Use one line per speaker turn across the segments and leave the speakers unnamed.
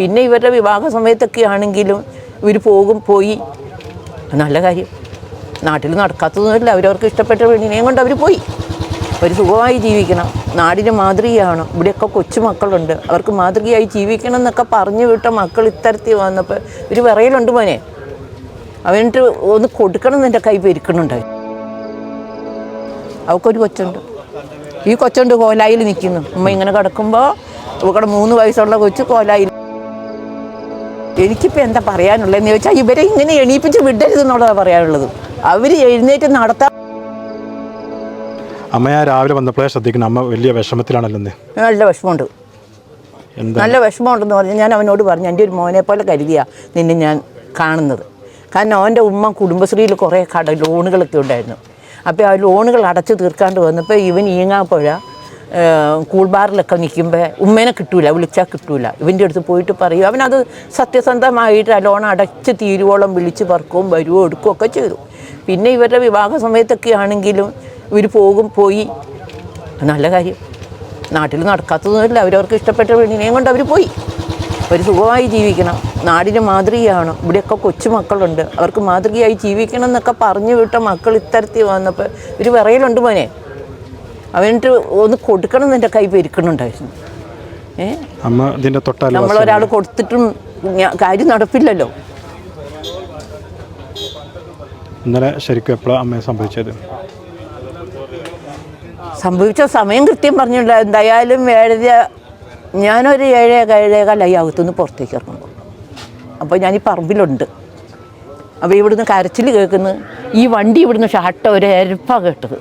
പിന്നെ ഇവരുടെ വിവാഹ സമയത്തൊക്കെ ആണെങ്കിലും ഇവർ പോകും പോയി. നല്ല കാര്യം. നാട്ടിൽ നടക്കാത്തതൊന്നുമില്ല. അവരവർക്ക് ഇഷ്ടപ്പെട്ട പെണ്ണിനെയും കൊണ്ട് അവർ പോയി. അവർ സുഖമായി ജീവിക്കണം. നാടിന് മാതൃകയാണ്. ഇവിടെയൊക്കെ കൊച്ചുമക്കളുണ്ട് അവർക്ക് മാതൃകയായി ജീവിക്കണം എന്നൊക്കെ പറഞ്ഞു വിട്ട മക്കൾ ഇത്തരത്തിൽ വന്നപ്പോൾ ഒരു വിറയലുണ്ട് മോനെ. അവനിട്ട് ഒന്ന് കൊടുക്കണം എന്ന് എന്റെ കൈ പെരുക്കണുണ്ട്. അവൾക്കൊരു കൊച്ചുണ്ട്. ഈ കൊച്ചുണ്ട് കോലായിൽ നിൽക്കുന്നു. ഉമ്മ ഇങ്ങനെ കിടക്കുമ്പോൾ ഇവിടെ മൂന്ന് വയസ്സുള്ള കൊച്ച് കോലായിൽ എനിക്കിപ്പോൾ എന്താ പറയാനുള്ളതെന്ന് ചോദിച്ചാൽ ഇവരെ ഇങ്ങനെ എണീപ്പിച്ച് വിടരുതെന്നുള്ളതാണ് പറയാനുള്ളത്. അവർ എഴുന്നേറ്റ് നടത്താൻ
അമ്മ ഞാൻ രാവിലെ വന്നപ്പോഴേ ശ്രദ്ധിക്കണം. അമ്മ വലിയ വിഷമത്തിലാണല്ലോ
നല്ല വിഷമമുണ്ട്. നല്ല വിഷമമുണ്ടെന്ന് പറഞ്ഞ് ഞാൻ അവനോട് പറഞ്ഞു എന്റെ ഒരു മോനെ പോലെ കരുതിയാ നിന്നെ ഞാൻ കാണുന്നത്. കാരണം അവന്റെ ഉമ്മ കുടുംബശ്രീയിൽ കുറേ കട ലോണുകളൊക്കെ ഉണ്ടായിരുന്നു. അപ്പോൾ ആ ലോണുകൾ അടച്ചു തീർക്കാണ്ട് വന്നപ്പോൾ ഇവൻ ഈങ്ങാപ്പുഴ കൂൾ ബാറിലൊക്കെ നിൽക്കുമ്പോൾ ഉമ്മേനെ കിട്ടൂല വിളിച്ചാൽ കിട്ടൂല. ഇവന്റെ അടുത്ത് പോയിട്ട് പറയും അവനത് സത്യസന്ധമായിട്ട് ലോൺ അടച്ച് തീരുവോളം വിളിച്ച് പറക്കുകയും വരുവോ എടുക്കുകയും ഒക്കെ ചെയ്തു. പിന്നെ ഇവരുടെ വിവാഹ സമയത്തൊക്കെ ആണെങ്കിലും ഇവർ പോകും പോയി. നല്ല കാര്യം. നാട്ടിൽ നടക്കാത്തതൊന്നുമില്ല. അവരവർക്ക് ഇഷ്ടപ്പെട്ട പെണ്ണിനെയും കൊണ്ട് അവർ പോയി. അവർ സുഖമായി ജീവിക്കണം. നാടിന് മാതൃകയാണ്. ഇവിടെയൊക്കെ കൊച്ചുമക്കളുണ്ട് അവർക്ക് മാതൃകയായി ജീവിക്കണം എന്നൊക്കെ പറഞ്ഞു വിട്ട മക്കൾ ഇത്തരത്തിൽ വന്നപ്പോൾ ഒരു വിറയലുണ്ട് മോനെ. അവനിട്ട് ഒന്ന് കൊടുക്കണം എന്ന് എന്റെ കൈ പെരുക്കണുണ്ടായിരുന്നു.
ഏഹ്
നമ്മളൊരാൾ കൊടുത്തിട്ടും കാര്യം നടപ്പില്ലല്ലോ.
ഇന്നലെ ശരിക്കും എപ്പോഴാണ് അമ്മയെ സംഭവിച്ചത്?
സംഭവിച്ച സമയം കൃത്യം പറഞ്ഞില്ല. എന്തായാലും ഏഴര ഞാനൊരു ഏഴേ ഏഴേകാലായി അകത്തുനിന്ന് പുറത്തേക്ക് ഇറങ്ങുമ്പോൾ അപ്പോൾ ഞാൻ ഈ പറമ്പിലുണ്ട്. അപ്പോൾ ഇവിടുന്ന് കരച്ചിൽ കേൾക്കുന്നു. ഈ വണ്ടി ഇവിടുന്ന് ഷാട്ട ഒരു എരപ്പ കേട്ടത്.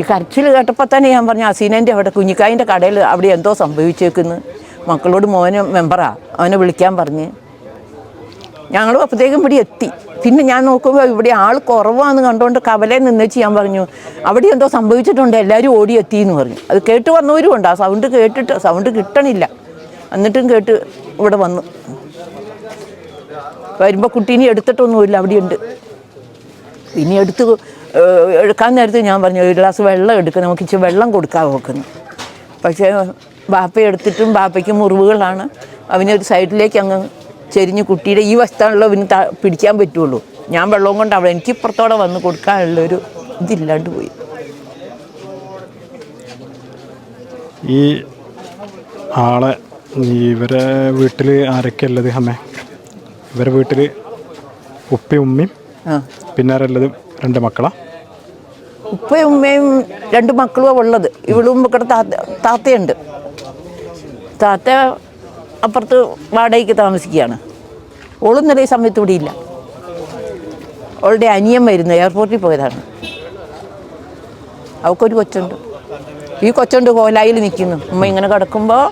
ഈ കരച്ചിൽ കേട്ടപ്പോൾ തന്നെ ഞാൻ പറഞ്ഞു അസീനന്റെ അവിടെ കുഞ്ഞിക്കായിന്റെ കടയിൽ അവിടെ എന്തോ സംഭവിച്ചേക്കുന്നു. മക്കളോട് മോന് മെമ്പറാ അവനെ വിളിക്കാൻ പറഞ്ഞ്. ഞങ്ങൾ അപ്പോഴത്തേക്കും ഇവിടെ എത്തി. പിന്നെ ഞാൻ നോക്കുമ്പോൾ ഇവിടെ ആൾ കുറവാന്ന് കണ്ടുകൊണ്ട് കവലയിൽ നിന്നേച്ച് ഞാൻ പറഞ്ഞു. അവിടെ എന്തോ സംഭവിച്ചിട്ടുണ്ട് എല്ലാവരും ഓടി എത്തി എന്ന് പറഞ്ഞു. അത് കേട്ട് വന്നവരും ഉണ്ട്. ആ സൗണ്ട് കേട്ടിട്ട് സൗണ്ട് കിട്ടണില്ല. എന്നിട്ടും കേട്ട് ഇവിടെ വന്നു. വരുമ്പോൾ കുട്ടീനെ എടുത്തിട്ടൊന്നുമില്ല അവിടെയുണ്ട്. പിന്നെ എടുത്ത് എടുക്കാൻ നേരത്തെ ഞാൻ പറഞ്ഞു ഒരു ഗ്ലാസ് വെള്ളം എടുക്കുക നമുക്ക് ഇച്ചിരി വെള്ളം കൊടുക്കാൻ നോക്കുന്നു പക്ഷേ ബാപ്പ എടുത്തിട്ടും ബാപ്പയ്ക്ക് മുറിവുകളാണ്. അവനൊരു സൈഡിലേക്ക് അങ്ങ് ചെരിഞ്ഞ് കുട്ടിയുടെ ഈ വശത്താണല്ലോ അവന് പിടിക്കാൻ പറ്റുള്ളൂ. ഞാൻ വെള്ളവും കൊണ്ട് അവിടെ എനിക്ക് ഇപ്പുറത്തോടെ വന്ന് കൊടുക്കാനുള്ളൊരു ഇതില്ലാണ്ട് പോയി.
ഈ ആളെ ഇവരെ വീട്ടിൽ ആരൊക്കെ ഉള്ളത് അമ്മേ? ഇവരെ വീട്ടിൽ ഉപ്പയും ഉമ്മയും
പിന്നാരല്ലതും
പിന്നെ രണ്ട് മക്കളാ?
ഉപ്പയും ഉമ്മയും രണ്ട് മക്കളുമാണ് ഉള്ളത്. ഇവളും ഇവിടെ താത്ത താത്തയുണ്ട്. താത്ത അപ്പുറത്ത് വാടകയ്ക്ക് താമസിക്കുകയാണ്. ഓളും നിറയെ സമയത്ത് ഇവിടെ ഇല്ല. അവളുടെ അനിയൻ വരുന്നു എയർപോർട്ടിൽ പോയതാണ്. അവൾക്കൊരു കൊച്ചുണ്ട്. ഈ കൊച്ചുണ്ട് കോലായിൽ നിൽക്കുന്നു. ഉമ്മ ഇങ്ങനെ കിടക്കുമ്പോൾ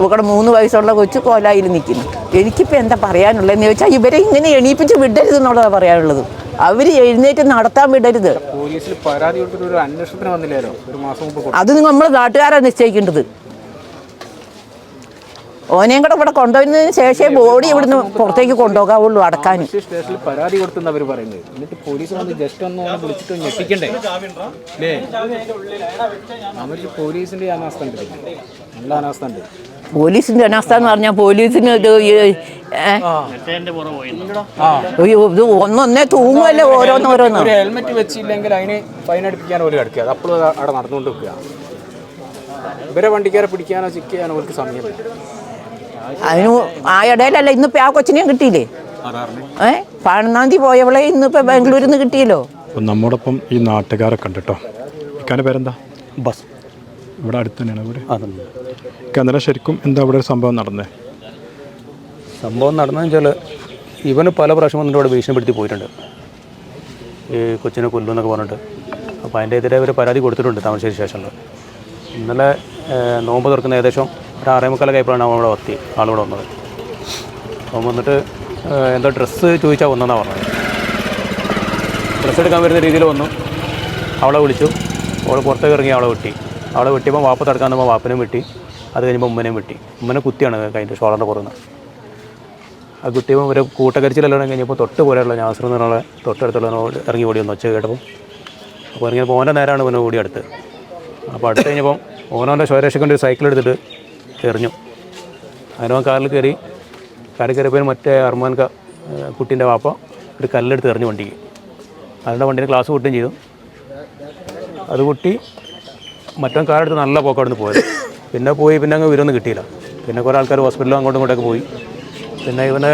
ഇവിടെ മൂന്ന് വയസ്സുള്ള കൊച്ചു കോലായിൽ നിൽക്കുന്നു. എനിക്കിപ്പോൾ എന്താ പറയാനുള്ളതെന്ന് ചോദിച്ചാൽ ഇവരെ ഇങ്ങനെ എണീപ്പിച്ച് വിടരുതെന്നുള്ളതാണ് പറയാനുള്ളത്. അവർ എഴുന്നേറ്റ് നടത്താൻ വിടരുത്.
പോലീസിൽ പരാതി കൊടുത്തിട്ട് ഒരു അന്വേഷണത്തിന് വന്നില്ലല്ലോ ഒരു മാസം മുമ്പ് കൊടുത്തു.
അത് നമ്മൾ നാട്ടുകാരാണ് നിശ്ചയിക്കേണ്ടത്. ഓനെയും കൂടെ ഇവിടെ കൊണ്ടുവരുന്നതിന് ശേഷമേ ബോഡി ഇവിടുന്ന് പുറത്തേക്ക് കൊണ്ടുപോകാവുള്ളൂ അടക്കാൻ.
സ്റ്റേഷനിൽ പരാതി കൊടുത്തെന്ന് അവർ പറയുന്നത്. എന്നിട്ട് പോലീസ് വന്ന് ജസ്റ്റ് ഒന്ന് വിളിച്ചിട്ട് ഞെട്ടിക്കണ്ടേ? അല്ലേ അവർക്ക് പോലീസിന്റെ അനാസ്ഥ ഉണ്ട്. നല്ല അനാസ്ഥ ഉണ്ട്.
പോലീസിന്റെ അനാസ്ഥ എന്ന് പറഞ്ഞാൽ പോലീസിന് അയ്യോ, ഇത് ഒന്നൊന്നേ തൂങ്ങുമല്ലേ ഓരോന്ന്
ഒരു ഹെൽമെറ്റ് വെച്ചില്ലെങ്കിൽ അതിന് ഫൈൻ അടിപ്പിക്കാൻ ഒരു കിടക്കുക അത് അപ്പോഴും അവിടെ നടന്നുകൊണ്ട് നിൽക്കുക. ഇവരെ വണ്ടിക്കാരെ പിടിക്കാനോ ചെക്ക് ചെയ്യാനോ അവർക്ക് സമയമില്ല.
അതിന് ആ ഇടയിലല്ല ഇന്നിപ്പോ ആ കൊച്ചിനെ കിട്ടിയില്ലേ? ഏ? പതിനൊന്നാം തീയതി പോയവളെ ഇന്നിപ്പോ ബാംഗ്ലൂരിന്ന് കിട്ടിയല്ലോ?
നമ്മോടൊപ്പം ഈ നാട്ടുകാരെ കണ്ടിട്ടോ ഇക്കാന്റെ പേരെന്താ?
ബസ്.
ഇവിടെ അടുത്ത് തന്നെയാണ് വീട്?
അതന്നെ
ശരിക്കും എന്താ ഇവിടെ ഒരു സംഭവം നടന്നത്
സംഭവം നടന്നതെന്ന് വെച്ചാൽ ഇവന് പല പ്രാവശ്യം വന്നിട്ട് ഇവിടെ ഭീഷണിപ്പെടുത്തി പോയിട്ടുണ്ട്. ഈ കൊച്ചിനെ കൊല്ലും എന്നൊക്കെ പറഞ്ഞിട്ട്. അപ്പോൾ അതിന്റെ എതിരെ ഇവർ പരാതി കൊടുത്തിട്ടുണ്ട് താമരശ്ശേരി സ്റ്റേഷനിൽ ഇന്നലെ നോമ്പ് തുറക്കുന്ന ഏകദേശം ഒരു ആറേ മുക്കാലൊക്കെ ആയപ്പോഴാണ് അവൻ ഇവിടെ എത്തി ആളിവിടെ വന്നത്. അവൻ വന്നിട്ട് എന്തോ ഡ്രസ്സ് ചോദിച്ചാൽ വന്നതെന്നാണ് പറഞ്ഞത്. ഡ്രസ്സ് എടുക്കാൻ വരുന്ന രീതിയിൽ വന്നു. അവളെ വിളിച്ചു. അവൾ പുറത്തേക്ക് ഇറങ്ങി അവളെ വെട്ടി. അവളെ വെട്ടിയപ്പോൾ വാപ്പ തടുക്കാൻ വാപ്പനും വെട്ടി. അത് കഴിഞ്ഞപ്പോൾ ഉമ്മനെയും വെട്ടി. ഉമ്മനെ കുത്തിയാണ് കഴിഞ്ഞിട്ട് ഷോളറിന്റെ പുറന്ന് ആ കുത്തിയപ്പോൾ ഒരു കൂട്ടക്കരിച്ചിലെല്ലാം കഴിഞ്ഞപ്പോൾ തൊട്ട് പോലെയുള്ള നാസർ എന്ന് പറഞ്ഞ തൊട്ടടുത്തുള്ള ഇറങ്ങി ഓടി വന്നു ഒച്ച കേട്ടപ്പോൾ അപ്പോൾ ഇറങ്ങിയപ്പോൾ ഓന്റെ നേരാണ് ഇവനെ ഓടി അടുത്ത്. അപ്പോൾ അടുത്ത് കഴിഞ്ഞപ്പം ഓനോന്റെ സ്വരക്ഷയ്ക്ക് ഒരു സൈക്കിൾ എടുത്തിട്ട് എറിഞ്ഞു. അതിനോ കാറിൽ കയറി കാറിൽ കയറിയപ്പോൾ മറ്റേ അർമാൻ കുട്ടീന്റെ വാപ്പ ഒരു കല്ലെടുത്ത് എറിഞ്ഞു വണ്ടിക്ക്. അതിന്റെ വണ്ടിയിൽ ക്ലാസ് കൂട്ടുകയും ചെയ്തു. അത് കൂട്ടി മറ്റോ കാറെടുത്ത് നല്ല പോക്കടന്ന് പോയത്. പിന്നെ പോയി പിന്നെ അങ്ങ് വിരുന്ന് കിട്ടിയില്ല. പിന്നെ കുറേ ആൾക്കാർ ഹോസ്പിറ്റലിലും അങ്ങോട്ടും ഇങ്ങോട്ടൊക്കെ പോയി. പിന്നെ ഇവനെ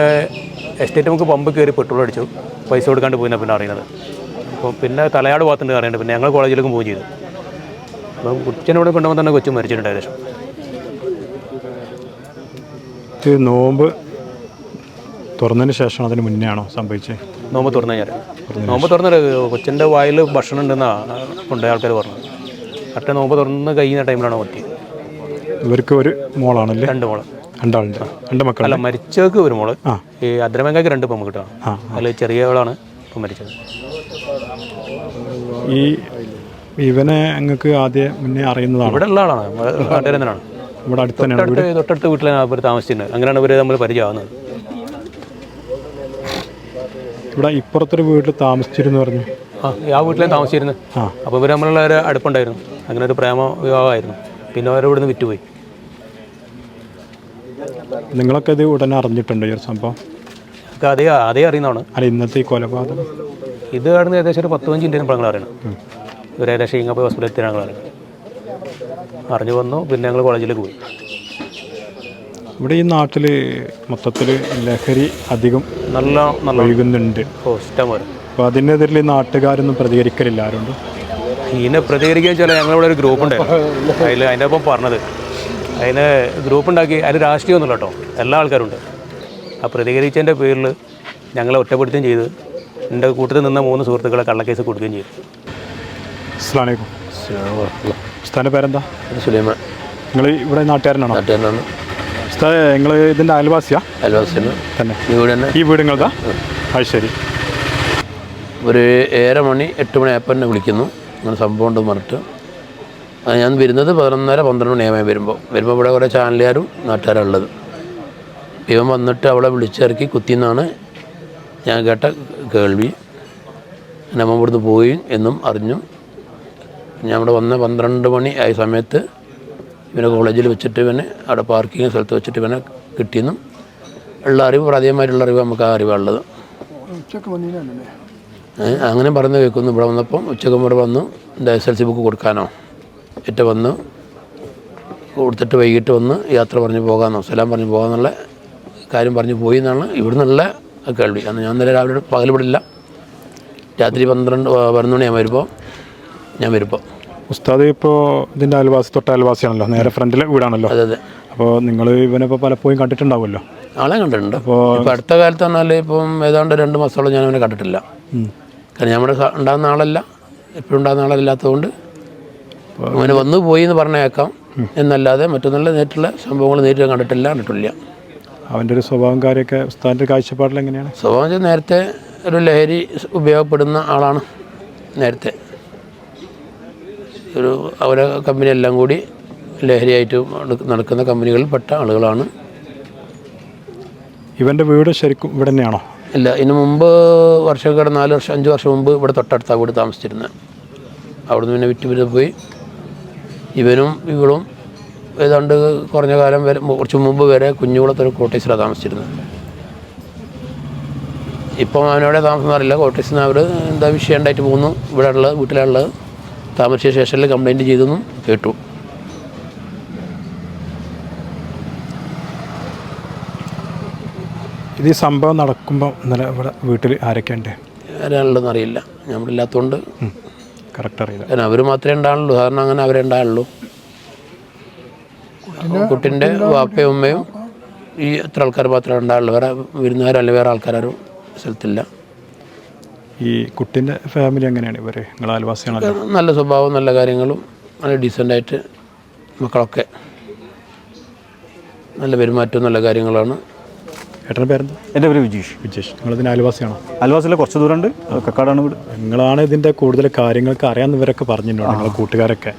എസ്റ്റേറ്റ് നമുക്ക് പമ്പ് കയറി പെട്രോൾ അടിച്ചു. പൈസ കൊടുക്കാണ്ട് പോയിന്ന പിന്നെ അറിയുന്നത് അപ്പോൾ പിന്നെ തലയാട് ഭാഗത്തുണ്ട് അറിയേണ്ടത് പിന്നെ ഞങ്ങൾ കോളേജിലേക്കും പോവുകയും ചെയ്തു. അപ്പം കൊച്ചിനോട് കൊണ്ടുപോകാൻ തന്നെ കൊച്ചു മരിച്ചിട്ടുണ്ട് ഏകദേശം.
ഇത് നോമ്പ് തുറന്നതിന് ശേഷം അതിന് മുന്നേ ആണോ സംഭവിച്ചത്
നോമ്പ് തുറന്നു കഴിഞ്ഞാൽ നോമ്പ് തുറന്നത് കൊച്ചിന്റെ വായിൽ ഭക്ഷണം ഉണ്ടെന്നാണ് കൊണ്ടുപോയ ആൾക്കാർ പറഞ്ഞത്. കറക്റ്റ് നോമ്പ് തുറന്ന് കഴിയുന്ന ടൈമിലാണ് പറ്റിയത്
ഇവർക്ക് ഒരു മോളാണല്ലേ?
രണ്ട് മോൾ.
രണ്ടാളുണ്ട്. രണ്ട് മക്കൾ
അല്ല മരിച്ചവർക്ക് ഒരു
മോൾ.
ഈ അദ്രമേങ്കയ്ക്ക് രണ്ട് പെൺകുട്ടികളാണ്. അതിൽ ചെറിയവളാണ് ഇപ്പം മരിച്ചത്.
ഈ ഇവനെ അങ്ങക്ക് ആദ്യം മുന്നേ അറിയുന്നതാണ്?
ഇവിടെ ഉള്ള ആളാണ്. നാട്ടുകാരൻ തന്നെയാണ്.
ഇവിടെ അടുത്ത്
തൊട്ടടുത്ത് തൊട്ടടുത്ത് വീട്ടിലാണ് അവർ താമസിച്ചിട്ടുണ്ട് അങ്ങനെയാണ് ഇവർ നമ്മൾ പരിചയമാകുന്നത്
ഇവിടെ ഇപ്പുറത്തൊരു വീട്ടിൽ താമസിച്ചിരുന്നു പറഞ്ഞു.
ആ ആ വീട്ടിലേ
താമസിച്ചിരുന്നു.
അപ്പോൾ ഇവർ നമ്മളുള്ള ഒരു അടുപ്പുണ്ടായിരുന്നു. അങ്ങനെ ഒരു പ്രേമ വിവാഹമായിരുന്നു പിന്നെ അവരവിടുന്ന് വിറ്റുപോയി.
നിങ്ങളൊക്കെ ഇത് ഉടനെ അറിഞ്ഞിട്ടുണ്ട് ഈ ഒരു സംഭവം?
നമുക്ക് അതേ അതേ അറിയുന്നതാണ്.
അല്ല ഇന്നത്തെ ഈ കൊലപാതകം.
ഇത് കാണുന്ന ഏകദേശം ഒരു പത്ത് പതിനഞ്ച് ഇന്ത്യൻ ഞങ്ങൾ അറിയണം ഇവർ ഏകദേശം ഇങ്ങനെ പോയി ഹോസ്പിറ്റലിൽ എത്തിയാണ് ഞങ്ങൾ അറിയണം. അറിഞ്ഞു വന്നു പിന്നെ ഞങ്ങൾ കോളേജിലേക്ക് പോയി.
ഇവിടെ ഈ നാട്ടിൽ മൊത്തത്തിൽ ലഹരി അധികം
നല്ല നല്ല
ഒഴുകുന്നുണ്ട്.
ഓ ഇഷ്ടം പോലെ
അപ്പോൾ അതിനെതിരിൽ ഈ നാട്ടുകാരൊന്നും പ്രതികരിക്കലില്ല ആരുണ്ട്
ഇതിനെ പ്രതികരിക്കുക വെച്ചാൽ ഞങ്ങളിവിടെ ഒരു ഗ്രൂപ്പ് ഉണ്ടായിരുന്നു അതിൽ അതിന്റെ ഒപ്പം പറഞ്ഞത്. അതിന് ഗ്രൂപ്പ് ഉണ്ടാക്കി അതിന് രാഷ്ട്രീയമൊന്നുമില്ല കേട്ടോ. എല്ലാ ആൾക്കാരും ഉണ്ട് ആ പ്രതികരിച്ചതിന്റെ പേരിൽ ഞങ്ങളെ ഒറ്റപ്പെടുത്തുകയും ചെയ്ത് എന്റെ കൂട്ടത്തിൽ നിന്ന മൂന്ന് സുഹൃത്തുക്കളെ കള്ളക്കേസ് കൊടുക്കുകയും ചെയ്തു.
ഉസ്താന്റെ പേരെന്താ?
സുലൈമാൻ.
നിങ്ങൾ ഇവിടെ നാട്ടുകാരനാണോ?
നാട്ടുകാരനാണ്.
ഉസ്താദ് നിങ്ങൾ ഇതിന്റെ അയൽവാസിയാ?
അയൽവാസിയാണ്.
തന്നെ. ഈ വീട് നിങ്ങളതാ അത് ശരി.
ഒരു ഏഴര മണി എട്ട് മണി ആയപ്പോൾ എന്നെ വിളിക്കുന്നു. അങ്ങനെ സംഭവം ഉണ്ടെന്ന് പറഞ്ഞിട്ട് ഞാൻ വരുന്നത് പതിനൊന്നര പന്ത്രണ്ട് മണിയായി വരുമ്പോൾ വരുമ്പോൾ ഇവിടെ കുറേ ചാനലുകാരും നാട്ടുകാരും ഉള്ളത് ഇവൻ വന്നിട്ട് അവളെ വിളിച്ചിറക്കി കുത്തിന്നാണ് ഞാൻ കേട്ട കേൾവി. എന്റെ അമ്മ ഇവിടുന്ന് പോയി എന്നും അറിഞ്ഞു. ഞാൻ ഇവിടെ വന്ന പന്ത്രണ്ട് മണി ആയ സമയത്ത് ഇവനെ കോളേജിൽ വെച്ചിട്ട് ഇവനെ അവിടെ പാർക്കിംഗ് സ്ഥലത്ത് വെച്ചിട്ട് ഇവനെ കിട്ടിയെന്നും ഉള്ള അറിവ് പ്രാഥമികമായിട്ടുള്ള അറിവ് നമുക്ക് ആ അറിവാണുള്ളത്. ഏ, അങ്ങനെ പറഞ്ഞു കേൾക്കുന്നു. ഇവിടെ വന്നപ്പം ഉച്ചക്കുമ്പോൾ ഇവിടെ വന്നു. എന്താ എസ് എൽ സി ബുക്ക് കൊടുക്കാനോ? ഏറ്റ വന്ന് കൊടുത്തിട്ട് വൈകിട്ട് വന്ന് യാത്ര പറഞ്ഞു പോകാമെന്നോ സ്ഥലം പറഞ്ഞു പോകാമെന്നുള്ള കാര്യം പറഞ്ഞു പോയി എന്നാണ് ഇവിടെ നിന്നുള്ള കേൾവി. അന്ന് ഞാൻ ഇന്നലെ രാവിലെ പകൽ വിടില്ല രാത്രി പന്ത്രണ്ട് പതിനൊന്ന് ഞാൻ വരുമ്പോൾ ഞാൻ വരുമ്പോൾ.
ഉസ്താദ് ഇപ്പോൾ ഇതിന്റെ അയൽവാസി തൊട്ട അയൽവാസിയാണല്ലോ. നേരെ ഫ്രണ്ടിലെ വീടാണല്ലോ.
അതെ അതെ.
അപ്പോൾ നിങ്ങൾ ഇവനെ ഇപ്പോൾ പലപ്പോഴും കണ്ടിട്ടുണ്ടാവുമല്ലോ.
ആളെ കണ്ടിട്ടുണ്ട്. അപ്പോൾ ഇപ്പോൾ അടുത്ത കാലത്ത് പറഞ്ഞാൽ ഇപ്പം ഏതാണ്ട് രണ്ട് മാസത്തോളം ഞാൻ അവനെ കണ്ടിട്ടില്ല. കാരണം നമ്മുടെ ഉണ്ടാകുന്ന ആളല്ല എപ്പോഴും ഉണ്ടാകുന്ന ആളല്ലാത്തതുകൊണ്ട് അവന് വന്നു പോയി എന്ന് പറഞ്ഞേക്കാം. എന്നല്ലാതെ മറ്റൊന്നുള്ള നേരിട്ടുള്ള സംഭവങ്ങൾ നേരിട്ട് കണ്ടിട്ടില്ല കണ്ടിട്ടില്ല.
അവന്റെ ഒരു സ്വഭാവം കാര്യമൊക്കെ ഉസ്താദിന്റെ കാഴ്ചപ്പാടിൽ എങ്ങനെയാണ്?
സ്വഭാവം വെച്ചാൽ നേരത്തെ ഒരു ലഹരി ഉപയോഗപ്പെടുന്ന ആളാണ് നേരത്തെ. ഒരു അവരെ കമ്പനി എല്ലാം കൂടി ലഹരിയായിട്ട് നടക്കുന്ന കമ്പനികളിൽ പെട്ട ആളുകളാണ്.
ഇവന്റെ വീട് ശരിക്കും ഇവിടെ തന്നെയാണോ?
ഇല്ല ഇതിന് മുമ്പ് വർഷമൊക്കെ നാല് വർഷം അഞ്ച് വർഷം മുമ്പ് ഇവിടെ തൊട്ടടുത്താണ് വീട് താമസിച്ചിരുന്നത്. അവിടുന്ന് പിന്നെ വിറ്റ് പോയി. ഇവനും ഇവളും ഏതാണ്ട് കുറഞ്ഞ കാലം വരെ കുറച്ച് മുമ്പ് വരെ കുഞ്ഞുകുളത്തൊരു കോട്ടേഴ്സിലാണ് താമസിച്ചിരുന്നത്. ഇപ്പം അവനവിടെ താമസം അറിയില്ല കോട്ടേഴ്സിൽ നിന്ന് അവർ എന്താ വിഷയം ഉണ്ടായിട്ട് പോകുന്നു. ഇവിടെ ഉള്ളത് വീട്ടിലുള്ളത് താമസിച്ച സ്റ്റേഷനിൽ കംപ്ലൈന്റ് ചെയ്തെന്നും കേട്ടു.
ഇത് ഈ സംഭവം നടക്കുമ്പോൾ ഇന്നലെ ഇവിടെ വീട്ടിൽ ആരൊക്കെയുണ്ട്?
ആരാണുള്ളതെന്ന് അറിയില്ല. ഞാൻ ഇല്ലാത്തതുകൊണ്ട്
കറക്റ്റ് അറിയില്ല
കാരണം അവർ മാത്രമേ ഉണ്ടാവുള്ളൂ. സാധാരണ അങ്ങനെ അവരെ ഉണ്ടാവുള്ളൂ. കുട്ടിന്റെ വാപ്പയും ഉമ്മയും ഈ എത്ര ആൾക്കാർ മാത്രമേ ഉണ്ടാവുള്ളൂ. വേറെ വിരുന്നുകാരല്ല അല്ലെങ്കിൽ വേറെ ആൾക്കാരും സ്ഥലത്തില്ല.
ഈ കുട്ടിന്റെ ഫാമിലി എങ്ങനെയാണ് ഇവർ നിങ്ങൾ അയൽവാസികളാണ്
നല്ല സ്വഭാവം നല്ല കാര്യങ്ങളും നല്ല ഡീസന്റായിട്ട് മക്കളൊക്കെ നല്ല പെരുമാറ്റവും നല്ല കാര്യങ്ങളാണ്.
ഏട്ടന്റെ പേരെന്താ?
എന്റെ പേര് വിജീഷ്.
വിജേഷ്. നിങ്ങളിതിന് അയൽവാസിയാണോ?
അൽവാസിലെ കുറച്ച് ദൂരമുണ്ട്. കക്കാടാണ് വീട്
നിങ്ങളാണ് ഇതിന്റെ കൂടുതൽ കാര്യങ്ങൾക്ക് അറിയാവുന്നവരൊക്കെ പറഞ്ഞിട്ടുണ്ടോ നിങ്ങളെ കൂട്ടുകാരൊക്കെ.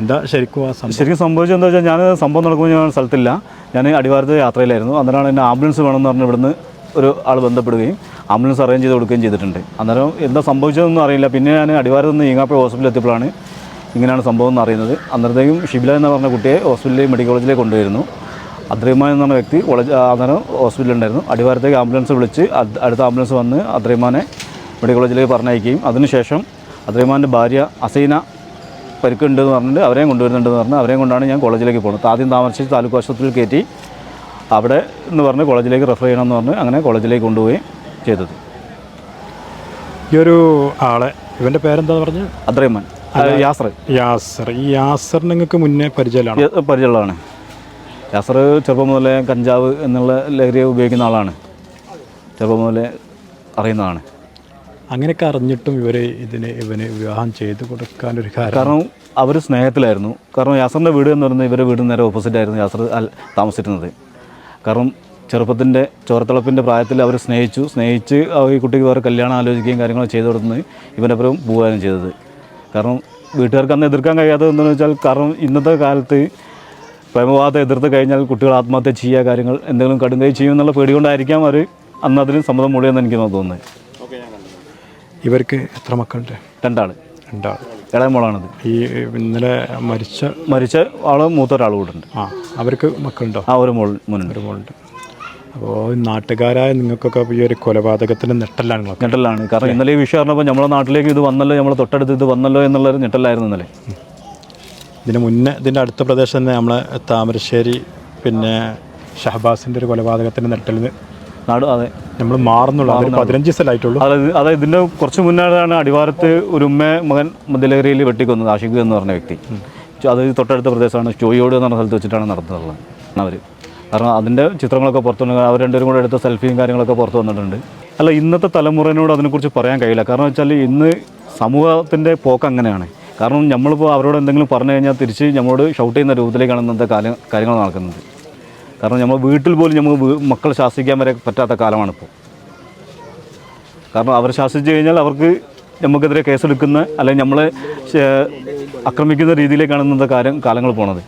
എന്താ ശരിക്കും ആ
ശരിക്കും സംഭവിച്ചത് എന്താ വെച്ചാൽ ഞാൻ സംഭവം നടക്കുമ്പോൾ ഞാൻ സ്ഥലത്തില്ല. ഞാൻ അടിവാരത്ത് യാത്രയിലായിരുന്നു. അന്നേരമാണ് എന്നെ ആംബുലൻസ് വേണമെന്ന് പറഞ്ഞ് ഇവിടുന്ന് ഒരു ആൾ ബന്ധപ്പെടുകയും ആംബുലൻസ് അറേഞ്ച് ചെയ്ത് കൊടുക്കുകയും ചെയ്തിട്ടുണ്ട്. അന്നേരം എന്താ സംഭവിച്ചതെന്നും അറിയില്ല. പിന്നെ ഞാൻ അടിവാരത്ത് നിന്ന് ഈങ്ങാപ്പുഴ ഹോസ്പിറ്റലിൽ എത്തിയപ്പോഴാണ് ഇങ്ങനെയാണ് സംഭവം എന്ന് അറിയുന്നത്. അന്നേരത്തേക്കും ഷിബില എന്ന് പറഞ്ഞ കുട്ടിയെ ഹോസ്പിറ്റലിൽ മെഡിക്കൽ കോളേജിലേക്ക് കൊണ്ടുവരുന്നു. അദ്രൈമാൻ എന്ന വ്യക്തി കോളേജ് അന്നേരം ഹോസ്പിറ്റലുണ്ടായിരുന്നു അടിവാരത്തേക്ക് ആംബുലൻസ് വിളിച്ച് അടുത്ത ആംബുലൻസ് വന്ന് അദ്രൈമാനെ മെഡിക്കൽ കോളേജിലേക്ക് പറഞ്ഞയക്കുകയും. അതിനുശേഷം അദ്രൈമാന്റെ ഭാര്യ അസീന പരിക്കുണ്ടെന്ന് പറഞ്ഞിട്ട് അവരെയും കൊണ്ടുവരുന്നുണ്ടെന്ന് പറഞ്ഞു അവരെയും കൊണ്ടാണ് ഞാൻ കോളേജിലേക്ക് പോകുന്നത്. ആദ്യം താമരശ്ശേരി താലൂക്ക് ആശുപത്രിയിൽ കയറ്റി അവിടെ എന്ന് പറഞ്ഞ് കോളേജിലേക്ക് റെഫർ ചെയ്യണമെന്ന് പറഞ്ഞ് അങ്ങനെ കോളേജിലേക്ക് കൊണ്ടുപോവുകയും ചെയ്തത്.
ഈ ഒരു ആളെ ഇവന്റെ പേരെന്താന്ന് പറഞ്ഞു?
അദ്രൈമാൻ. യാസർ.
യാസർ. ഈ യാസർ നിങ്ങൾക്ക് മുന്നേ പരിചയമാണ്
പരിചയമുള്ളതാണ്. യാസർ ചെറുപ്പം മുതലേ കഞ്ചാവ് എന്നുള്ള ലഹരി ഉപയോഗിക്കുന്ന ആളാണ്. ചെറുപ്പം മുതലേ അറിയുന്നതാണ്.
അങ്ങനെയൊക്കെ അറിഞ്ഞിട്ടും ഇവർ ഇതിന് ഇവന് വിവാഹം ചെയ്ത് കൊടുക്കാൻ ഒരു കാരണം?
കാരണം അവർ സ്നേഹത്തിലായിരുന്നു. കാരണം യാസറിന്റെ വീട് എന്ന് പറയുന്നത് ഇവരുടെ വീടിന് നേരെ ഓപ്പോസിറ്റ് ആയിരുന്നു യാസർ താമസിച്ചിരുന്നത്. കാരണം ചെറുപ്പത്തിന്റെ ചോരത്തിളപ്പിന്റെ പ്രായത്തിൽ അവർ സ്നേഹിച്ചു. സ്നേഹിച്ച് ഈ കുട്ടിക്ക് വേറെ കല്യാണം ആലോചിക്കുകയും കാര്യങ്ങൾ ചെയ്തു കൊടുത്ത് ഇവനപ്പുറം പോകാനും ചെയ്തത്. കാരണം വീട്ടുകാർക്ക് അന്ന് എതിർക്കാൻ കഴിയാത്തത് എന്താണെന്ന് വെച്ചാൽ കാരണം ഇന്നത്തെ കാലത്ത് പ്രേമവാദം എതിർത്ത് കഴിഞ്ഞാൽ കുട്ടികൾ ആത്മഹത്യ ചെയ്യുക കാര്യങ്ങൾ എന്തെങ്കിലും കടുങ്കൈ ചെയ്യും എന്നുള്ള പേടി കൊണ്ടായിരിക്കാം അവർ അന്ന് അതിന് സമ്മതം മൂടിയെന്ന് എനിക്ക് തോന്നുന്നത്.
ഇവർക്ക് എത്ര മക്കളുണ്ട്?
രണ്ടാൾ.
രണ്ടാൾ.
ഇളയ മോളാണിത്.
ഈ ഇന്നലെ മരിച്ച
മരിച്ച ആൾ മൂത്ത ഒരാൾ കൂടെ ഉണ്ട്.
ആ അവർക്ക് മക്കളുണ്ടോ?
ആ ഒരു മോൾ മുന്നുണ്ട്
ഒരു മോളുണ്ട്. അപ്പോൾ നാട്ടുകാരായ നിങ്ങൾക്കൊക്കെ ഈ ഒരു കൊലപാതകത്തിന് നെട്ടലാണ് നെട്ടലാണ്
ഞെട്ടലാണ്. കാരണം ഇന്നലെ ഈ വിഷയം പറഞ്ഞപ്പോൾ നമ്മുടെ നാട്ടിലേക്ക് ഇത് വന്നല്ലോ നമ്മളെ തൊട്ടടുത്ത് ഇത് വന്നല്ലോ എന്നുള്ളൊരു ഞെട്ടലായിരുന്നു ഇന്നലെ.
ഇതിന് മുന്നേ ഇതിന്റെ അടുത്ത പ്രദേശം തന്നെ നമ്മളെ താമരശ്ശേരി പിന്നെ ഷഹബാസിന്റെ ഒരു കൊലപാതകത്തിന്റെ നെട്ടലിന്
നാട് അതെ.
നമ്മൾ മാറുന്നുള്ളൂ. അവർ പതിനഞ്ച് ദിവസമായിട്ടുള്ളൂ
അതായത് അതായത് ഇതിന്റെ കുറച്ച് മുന്നാണ് അടിവാരത്ത് ഒരു ഉമ്മ മകൻ മുതലേറിയിൽ വെട്ടിക്കൊന്നത് ആഷിഖ് എന്ന് പറഞ്ഞ വ്യക്തി. അത് തൊട്ടടുത്ത പ്രദേശമാണ്. ചോയോട് എന്ന് പറഞ്ഞ സ്ഥലത്ത് വെച്ചിട്ടാണ് നടത്തുന്നത് അവർ കാരണം അതിന്റെ ചിത്രങ്ങളൊക്കെ പുറത്തു വന്നു അവർ രണ്ടുപേരും കൂടെ എടുത്ത സെൽഫിയും കാര്യങ്ങളൊക്കെ പുറത്തു വന്നിട്ടുണ്ട്. അല്ല ഇന്നത്തെ തലമുറയോട് അതിനെക്കുറിച്ച് പറയാൻ കഴിയില്ല. കാരണം വെച്ചാൽ ഇന്ന് സമൂഹത്തിന്റെ പോക്ക് അങ്ങനെയാണ്. കാരണം നമ്മളിപ്പോൾ അവരോട് എന്തെങ്കിലും പറഞ്ഞു കഴിഞ്ഞാൽ തിരിച്ച് നമ്മളോട് ഷൗട്ട് ചെയ്യുന്ന രൂപത്തിലേക്കാണ് ഇന്നത്തെ കാലം കാര്യങ്ങൾ നടക്കുന്നത്. കാരണം നമ്മൾ വീട്ടിൽ പോലും നമുക്ക് മക്കളെ ശാസിക്കാൻ വരെ പറ്റാത്ത കാലമാണിപ്പോൾ കാരണം അവർ ശാസിച്ചു കഴിഞ്ഞാൽ അവർക്ക് നമുക്കെതിരെ കേസെടുക്കുന്ന അല്ലെങ്കിൽ നമ്മളെ ആക്രമിക്കുന്ന രീതിയിലേക്കാണ് ഇന്നത്തെ കാര്യം കാലങ്ങൾ പോണത്.